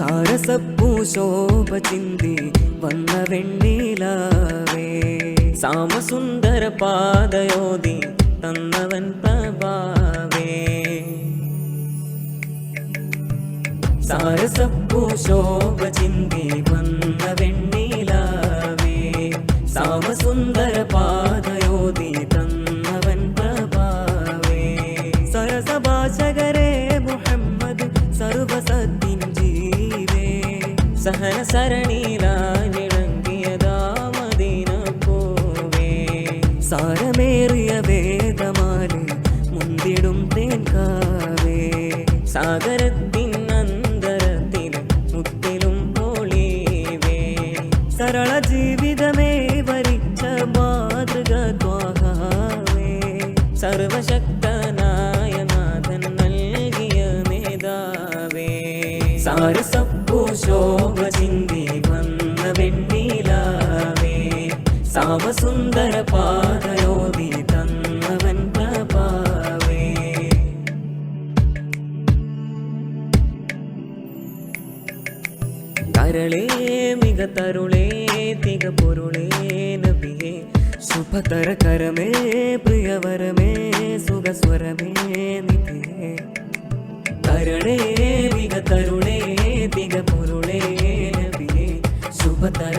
സാരസപ്പൂ ചിന്തി വന്ന വെണ്ണിലാവേ. സാമസുന്ദര പാതയോതി തന്നവൻ പ്രഭാവേ. സാരസപ്പൂ ചിന്തി വന്ന വെണ്ണിലാവേ. സാമസുന്ദര പാതയോതി സഹന സരണിയിലായി മദീന പോവേ സാരമേറിയ വേദമാലി മുന്തിടും തേൻകാവേ. സാഗരത്തിൻ അന്തരത്തിൽ മുത്തിലും പൊളിവേ സരള ജീവിതമേ വരിച്ച മാതൃക ത്വാഹാവേ സർവശക്തനായ നാഥൻ നൽകിയ മേധാവേ. സാരസപ്പൂ സാമസുന്ദര പാതയോതി തന്നവൻ പ്രഭാവേ. കരളേ മിക തരുളേ തിക പൊരുളേ നബിയേ. ശുഭതര കരമേ പ്രിയവരമേ സുഖസ്വരമേ നിധിയേ. കരളേ മിക തരുളേ തിക പൊരുളേ നബിയേ. ശുഭതര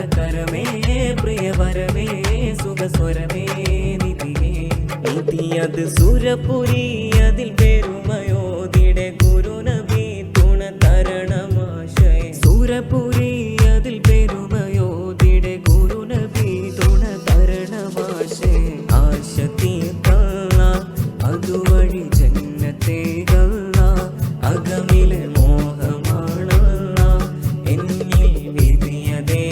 നിധിയത് സുരപുരി അതിൽ പെരുമയോതിടെ ഗുരുനബി തുണ തരണമാശയ. സുരപുരി അതിൽ പെരുമയോതിടെ ഗുരുനബി തുണ തരണമാശയ. ആശ തീർക്കല്ല അതുവഴി ജന്നത്തെ കല്ല അകമിലെ മോഹമാണല്ല എന്നിൽ വിധിയതേ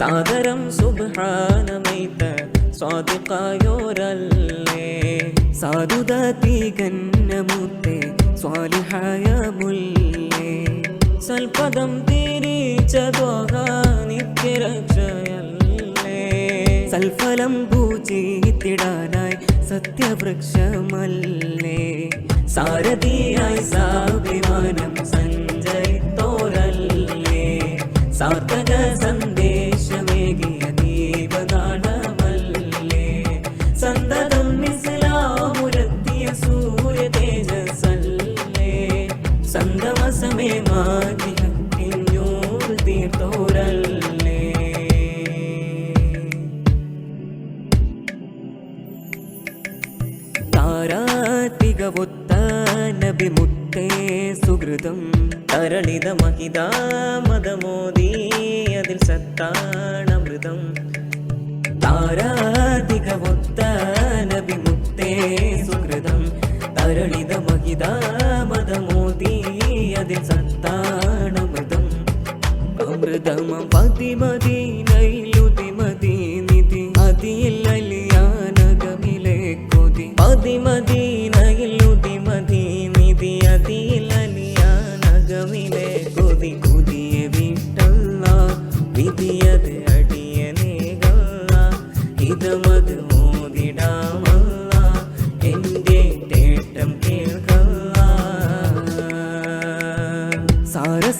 സാദരം സുബ്ഹാനമൈത സ്വാദിഖായോരല്ലേ സാധുത തീകന്നമുത്തെ സ്വാലിഹായ മുല്ലേ സൽപദം തിരിച്ചതോക നിത്യരക്ഷയല്ലേ? സൽഫലം പൂജിത്തിടാനായി സത്യവൃക്ഷമല്ലേ? സാരഥിയായി സാഭിമാനം സഞ്ചരിത്തോരല്ലേ? സാർത്ഥക താരാതികവൊത്ത നബി മുത്തേ സുഹൃതം. തരളിത മഹിത മതമോദി അതിൽ സത്താണമൃതം. താരാതികവൊത്ത നബി മുത്തേ സുഹൃതം. തരളിത മഹിത മതമോദി അതിൽ സത്താണമൃതം. അമൃതമം പതിമദീനയിലുതി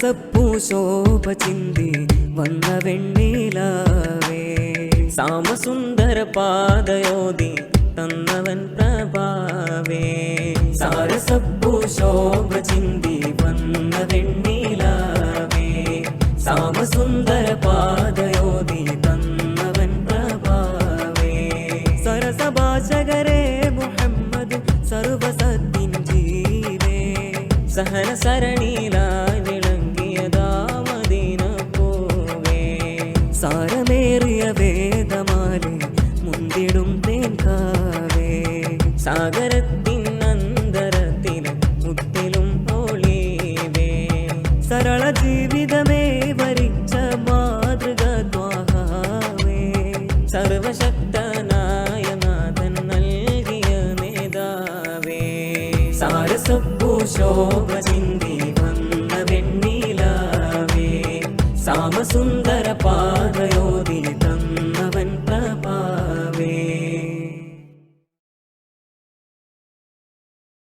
സാരസപ്പൂ ശോഭ ചിന്തി വന്ന വെണ്ണിലാവേ. സാമസുന്ദര പാതയോതി തന്നവൻ പ്രഭാവേ. സാരസപ്പൂ ശോഭ ചിന്തി വന്ന വെണ്ണിലാവേ. സാമസുന്ദര പാതയോതി തന്നവൻ പ്രഭാവേ. സരസഭാഷകരെ മുഹമ്മദ് സർവസത്തിൻ ജീവേ സഹന സരണിയിലായി സാരമേറിയ വേദമാലെ മുന്തിടും തേൻകാവേ സാഗരത്തിൻ അന്തരത്തിൽ മുത്തിലും ഒളിവേ. സരള ജീവിതമേ വരിച്ച മാതൃക ദ്വാഹാവേ സർവശക്തനായ നാഥൻ നൽകിയ നേതാവേ. സാരസപ്പൂ ശോഭ സാമസുന്ദര പാതയോതിനി